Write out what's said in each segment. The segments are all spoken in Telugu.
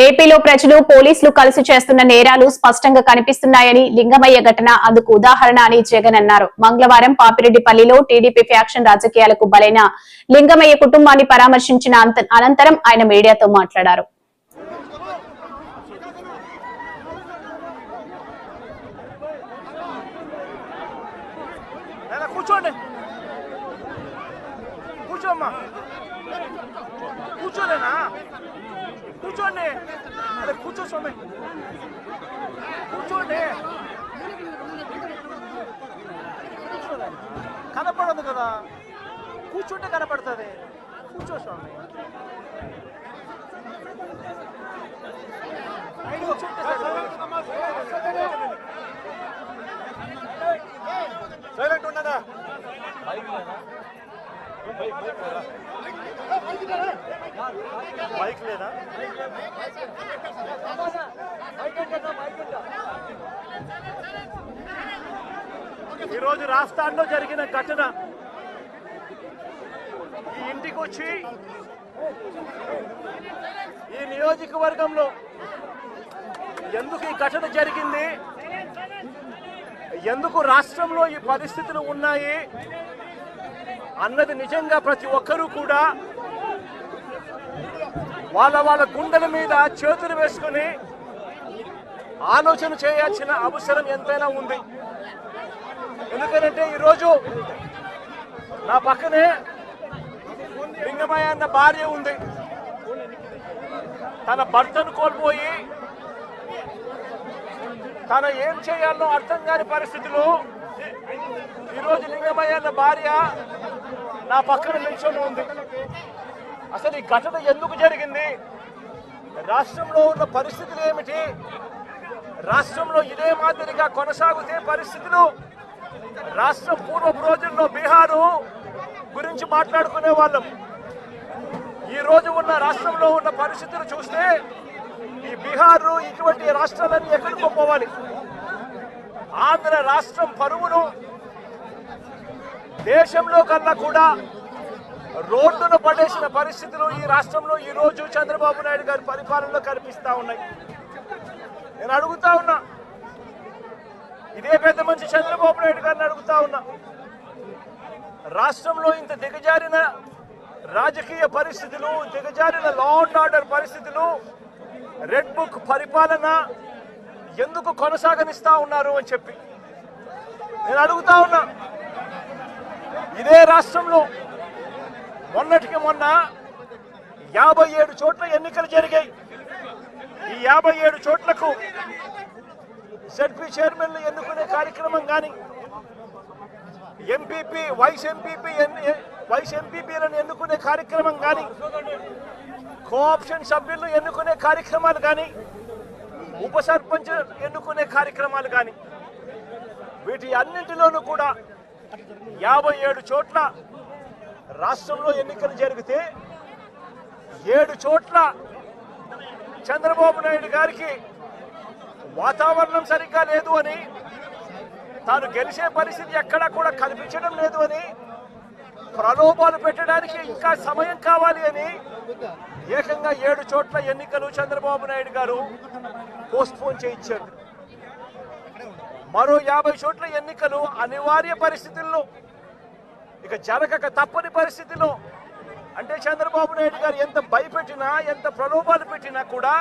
ఏపీలో ప్రజలు పోలీసులు కలిసి చేస్తున్న నేరాలు స్పష్టంగా కనిపిస్తున్నాయని లింగమయ్య ఘటన అందుకు ఉదాహరణ అని జగన్ అన్నారు. మంగళవారం పాపిరెడ్డిపల్లిలో టీడీపీ ఫ్యాక్షన్ రాజకీయాలకు బలైన లింగమయ్య కుటుంబాన్ని పరామర్శించిన అంత- అనంతరం ఆయన మీడియాతో మాట్లాడారు. కూర్చోండి. కూర్చోమ్మా. కూర్చోలేనా? కూర్చోండి. అదే కూర్చో స్వామి. కూర్చోండి. కనపడదు కదా. కూర్చుంటే కనపడుతుంది. కూర్చో స్వామి. సైలెంట్ ఉండదా బైక్ లేదా? ఈరోజు రాష్ట్రాల్లో జరిగిన ఘటన. ఈ ఇంటికి వచ్చి ఈ నియోజకవర్గంలో ఎందుకు ఈ ఘటన జరిగింది? ఎందుకు రాష్ట్రంలో ఈ పరిస్థితులు ఉన్నాయి? అన్నది నిజంగా ప్రతి ఒక్కరూ కూడా వాళ్ళ వాళ్ళ గుండెల మీద చేతులు వేసుకుని ఆలోచన చేయాల్సిన అవసరం ఎంతైనా ఉంది. ఎందుకంటే ఈరోజు నా పక్కనే లింగమయ్య అన్న భార్య ఉంది. తన భర్తను కోల్పోయి తన ఏం చేయాలో అర్థం కాని పరిస్థితిలో ఈరోజు లింగమయ్య అన్న భార్య నా పక్కన నిల్చొని ఉంది. అసలు ఈ ఘటన ఎందుకు జరిగింది? రాష్ట్రంలో ఉన్న పరిస్థితులు ఏమిటి? రాష్ట్రంలో ఇదే మాదిరిగా కొనసాగుతే పరిస్థితులు? రాష్ట్రం పూర్వపు రోజుల్లో బీహారు గురించి మాట్లాడుకునే వాళ్ళం. ఈ రోజు ఉన్న రాష్ట్రంలో ఉన్న పరిస్థితులు చూస్తే ఈ బీహారు ఇటువంటి రాష్ట్రాలన్నీ ఎక్కడికి పోవాలి? ఆంధ్ర రాష్ట్రం పరువును దేశంలో కన్నా కూడా రోడ్డును పడేసిన పరిస్థితులు ఈ రాష్ట్రంలో ఈ రోజు చంద్రబాబు నాయుడు గారి పరిపాలనలో కనిపిస్తూ ఉన్నాయి. నేను అడుగుతా ఉన్నా. ఇదే పెద్ద మంచి చంద్రబాబు నాయుడు గారిని అడుగుతా ఉన్నా. రాష్ట్రంలో ఇంత దిగజారిన రాజకీయ పరిస్థితులు దిగజారిన లా అండ్ ఆర్డర్ పరిస్థితులు రెడ్ బుక్ పరిపాలన ఎందుకు కొనసాగనిస్తా ఉన్నారు అని చెప్పి నేను అడుగుతా ఉన్నా. ఇదే రాష్ట్రంలో మొన్నటికి మొన్న యాభై ఏడు చోట్ల ఎన్నికలు జరిగాయి. ఈ యాభై ఏడు చోట్లకు జడ్పీ చైర్మన్లు ఎన్నుకునే కార్యక్రమం కానీ ఎంపీపీ వైస్ ఎంపీపీ వైస్ ఎంపీపీలను ఎన్నుకునే కార్యక్రమం కానీ కోఆప్షన్ సభ్యులను ఎన్నుకునే కార్యక్రమాలు కానీ ఉప సర్పంచ్ ఎన్నుకునే కార్యక్రమాలు కానీ వీటి అన్నింటిలోనూ కూడా యాభై ఏడు చోట్ల రాష్ట్రంలో ఎన్నికలు జరిగితే ఏడు చోట్ల చంద్రబాబు నాయుడు గారికి వాతావరణం సరిగ్గా లేదు అని తాను గెలిచే పరిస్థితి ఎక్కడా కూడా కనిపించడం లేదు అని ప్రలోభాలు పెట్టడానికి ఇంకా సమయం కావాలి అని ఏకంగా ఏడు చోట్ల ఎన్నికలు చంద్రబాబు నాయుడు గారు పోస్ట్ పోన్ చేయించారు. మరో యాభై చోట్ల ఎన్నికలు అనివార్య పరిస్థితుల్లో. ఇక జరగక తప్పని పరిస్థితిలో. అంటే చంద్రబాబు నాయుడు గారు ఎంత భయపెట్టినా ఎంత ప్రలోభాలు పెట్టినా కూడా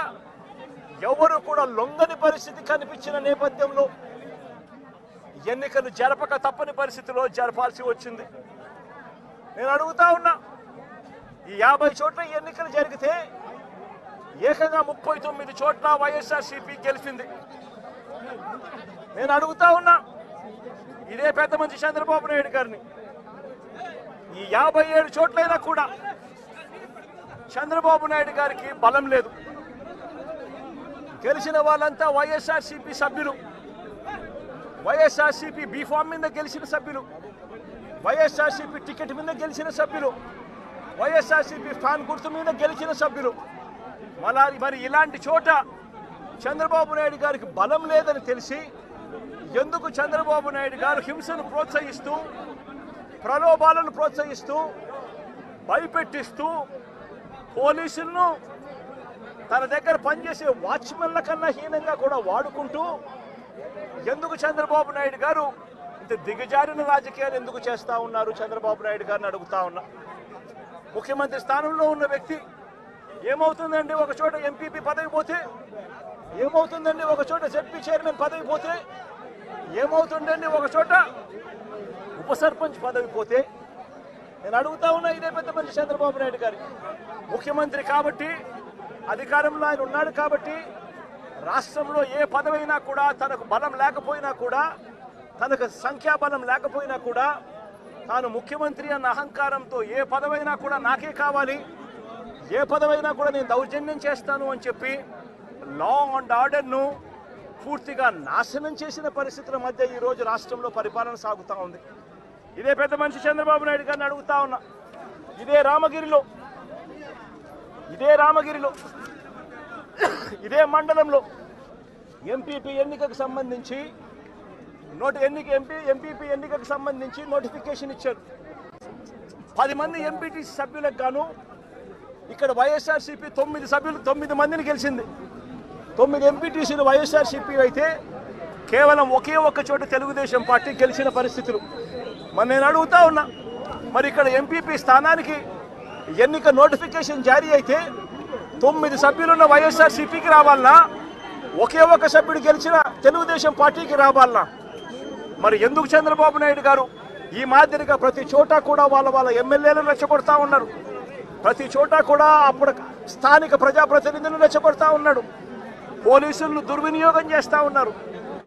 ఎవరు కూడా లొంగని పరిస్థితి కనిపించిన నేపథ్యంలో ఎన్నికలు జరపక తప్పని పరిస్థితిలో జరపాల్సి వచ్చింది. నేను అడుగుతా ఉన్నా ఈ యాభై చోట్ల ఎన్నికలు జరిగితే ఏకంగా ముప్పై తొమ్మిది చోట్ల వైఎస్ఆర్సీపీ గెలిచింది. నేను అడుగుతా ఉన్నా ఇదే పెద్ద మంచి చంద్రబాబు నాయుడు గారిని. ఈ యాభై ఏడు చోట్లైనా కూడా చంద్రబాబు నాయుడు గారికి బలం లేదు. గెలిచిన వాళ్ళంతా వైఎస్ఆర్సీపీ సభ్యులు. వైఎస్ఆర్సీపీ బీఫామ్ మీద గెలిచిన సభ్యులు. వైఎస్ఆర్సీపీ టికెట్ మీద గెలిచిన సభ్యులు. వైఎస్ఆర్సీపీ ఫ్యాన్ గుర్తు మీద గెలిచిన సభ్యులు. మళ్ళీ మరి ఇలాంటి చోట చంద్రబాబు నాయుడు గారికి బలం లేదని తెలిసి ఎందుకు చంద్రబాబు నాయుడు గారు హింసను ప్రోత్సహిస్తూ ప్రలోభాలను ప్రోత్సహిస్తూ భయపెట్టిస్తూ పోలీసులను తన దగ్గర పనిచేసే వాచ్మెన్ల కన్నా హీనంగా కూడా వాడుకుంటూ ఎందుకు చంద్రబాబు నాయుడు గారు ఇంత దిగజారిన రాజకీయాలు ఎందుకు చేస్తూ ఉన్నారు? చంద్రబాబు నాయుడు గారిని అడుగుతా ఉన్నా. ముఖ్యమంత్రి స్థానంలో ఉన్న వ్యక్తి ఏమవుతుందండి? ఒక చోట ఎంపీపీ పదవి పోతే ఏమవుతుందండి? ఒక చోట జడ్పీ చైర్మన్ పదవి పోతే ఏమవుతుందండి? ఒక చోట ఉప సర్పంచ్ పదవి పోతే? నేను అడుగుతా ఉన్నా ఇదే పెద్ద మనిషి చంద్రబాబు నాయుడు గారి. ముఖ్యమంత్రి కాబట్టి అధికారంలో ఆయన ఉన్నాడు కాబట్టి రాష్ట్రంలో ఏ పదవైనా కూడా తనకు బలం లేకపోయినా కూడా తనకు సంఖ్యాబలం లేకపోయినా కూడా తాను ముఖ్యమంత్రి అన్న అహంకారంతో ఏ పదవైనా కూడా నాకే కావాలి. ఏ పదవైనా కూడా నేను దౌర్జన్యం చేస్తాను అని చెప్పి లా అండ్ ఆర్డర్ను పూర్తిగా నాశనం చేసిన పరిస్థితుల మధ్య ఈరోజు రాష్ట్రంలో పరిపాలన సాగుతూ ఉంది. ఇదే పెద్ద మనిషి చంద్రబాబు నాయుడు గారిని అడుగుతా ఉన్నా. ఇదే రామగిరిలో ఇదే రామగిరిలో ఇదే మండలంలో ఎంపీపీ ఎన్నికకు సంబంధించి నోటి ఎన్నిక ఎంపీ ఎంపీపీ ఎన్నికకు సంబంధించి నోటిఫికేషన్ ఇచ్చారు. పది మంది ఎంపీటీసీ సభ్యులకు గాను ఇక్కడ వైఎస్ఆర్సీపీ తొమ్మిది సభ్యులు తొమ్మిది మందిని గెలిచింది. తొమ్మిది ఎంపీటీసీలు వైఎస్ఆర్సీపీ అయితే కేవలం ఒకే ఒక్క చోట తెలుగుదేశం పార్టీ గెలిచిన పరిస్థితులు. మరి నేను అడుగుతా ఉన్నా మరి ఇక్కడ ఎంపీపీ స్థానానికి ఎన్నిక నోటిఫికేషన్ జారీ అయితే తొమ్మిది సభ్యులున్న వైఎస్ఆర్సీపీకి రావాలనా? ఒకే ఒక్క సభ్యుడు గెలిచిన తెలుగుదేశం పార్టీకి రావాలనా? మరి ఎందుకు చంద్రబాబు నాయుడు గారు ఈ మాదిరిగా ప్రతి చోట కూడా వాళ్ళ వాళ్ళ ఎమ్మెల్యేలను రెచ్చగొడతా ఉన్నారు? ప్రతి చోట కూడా అప్పుడు స్థానిక ప్రజాప్రతినిధులను రెచ్చగొడతా ఉన్నాడు. పోలీసులను దుర్వినియోగం చేస్తా ఉన్నారు.